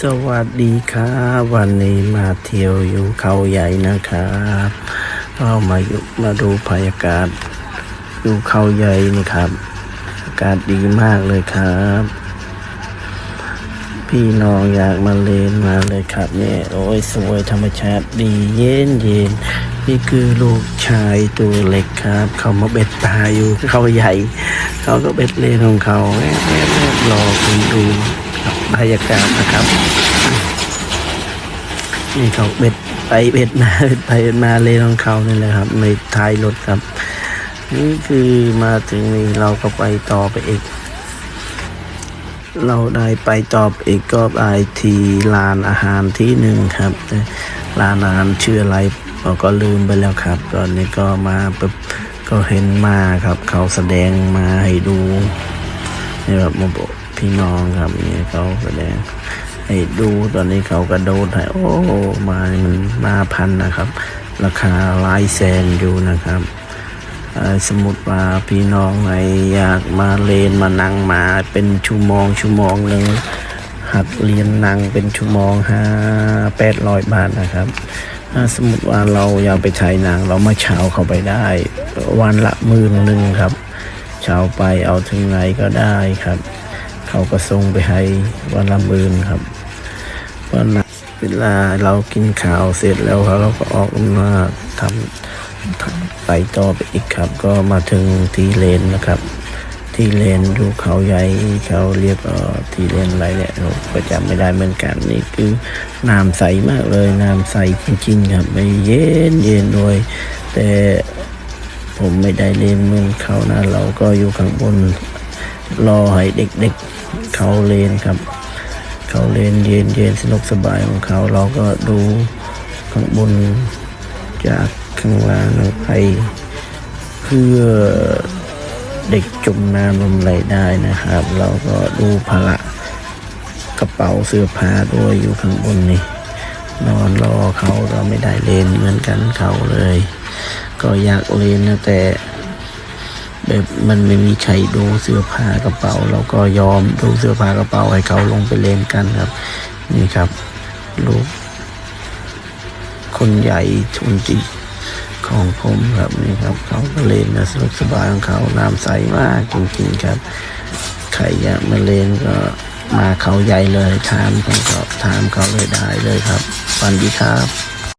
สวัสดีครับวันนี้มาเที่ยวอยู่เขาใหญ่นะครับเรามาอยู่มาดูบรรยากาศอยู่เขาใหญ่นี่ครับ อากาศดีมากเลยครับ พี่น้องอยากมาเล่นมาเลยครับเนี่ยโอ้ยสวยธรรมชาติดีเย็นเย็นนี่คือลูกชายตัวเล็กครับ เขามาเบ็ดตาอยู่เขาใหญ่ เขาก็เบ็ดเล่นของเขาแอบแอบแอบรอคุณดู ครับบรรยากาศนะครับ นี่เขาเบ็ดไปเบ็ดมาเบ็ดไปเบ็ดมาเลยของเขานี่แหละครับในท้ายรถครับ นี่คือมาถึงนี่เราก็ไปต่อไปอีก เราได้ไปตอบอีกก็ไปที่ลานอาหารที่หนึ่งครับแต่ร้านอาหารชื่ออะไรเราก็ลืมไปแล้วครับ ตอนนี้ก็มาปุ๊บก็เห็นมาครับ เขาแสดงมาให้ดูนี่ครับมาบอก พี่น้องครับนี่เขาแสดงให้ดูตอนนี้เขากระโดดให้โอ้มามันมาพันนะครับ ราคาหลายแสนอยู่นะครับสมมติว่าพี่น้องไหนอยากมาเรียนมานั่งมาเป็นชั่วโมงชั่วโมงหนึ่งหัดเรียนนั่งเป็นชั่วโมงห้าแปดร้อยบาทนะครับสมมติว่าเราอยากไปถ่ายหนังเรามาเช่าเข้าไปได้ วันละมื่นหนึ่งครับเช่าไปเอาถึงไหนก็ได้ครับ เขาก็ส่งไปให้วันละหมื่นครับวันละเวลาเรากินข้าวเสร็จแล้วครับเขาก็ออกมาทำทำไปต่อไปอีกครับ ก็มาถึงที่เลนนะครับ ที่เลนดูเขาใหญ่เขาเรียกที่เลนอะไรเนี่ยผมก็จำไม่ได้เหมือนกันนี่คือน้ำใสมากเลยน้ำใสจริงๆครับไม่เย็นเย็นด้วย แต่ผมไม่ได้เล่นเหมือนเขานะเราก็อยู่ข้างบนรอให้เด็กๆ เขาเลนครับ เขาเลนเย็นเย็นสนุกสบายของเขาเราก็ดูข้างบนจากข้างล่างลงไปเพื่อเด็กจมน้ำลงไหลได้นะครับ เราก็ดูภาระกระเป๋าเสื้อผ้าด้วยอยู่ข้างบนนี่นอนรอเขาเราไม่ได้เลนเหมือนกันเขาเลย ก็อยากเลนนะแต่ แบบมันไม่มีใครดูเสื้อผ้ากระเป๋า เราก็ยอมดูเสื้อผ้ากระเป๋าให้เขาลงไปเล่นกันครับ นี่ครับลูกคนใหญ่ทุนจิของผมครับนี่ครับเขาก็เล่นนะสนุกสบายของเขาน้ำใสมากจริงๆครับใครอยากมาเล่นก็มาเขาใหญ่เลยถามเขาถามเขาเลยได้เลยครับสวัสดีครับ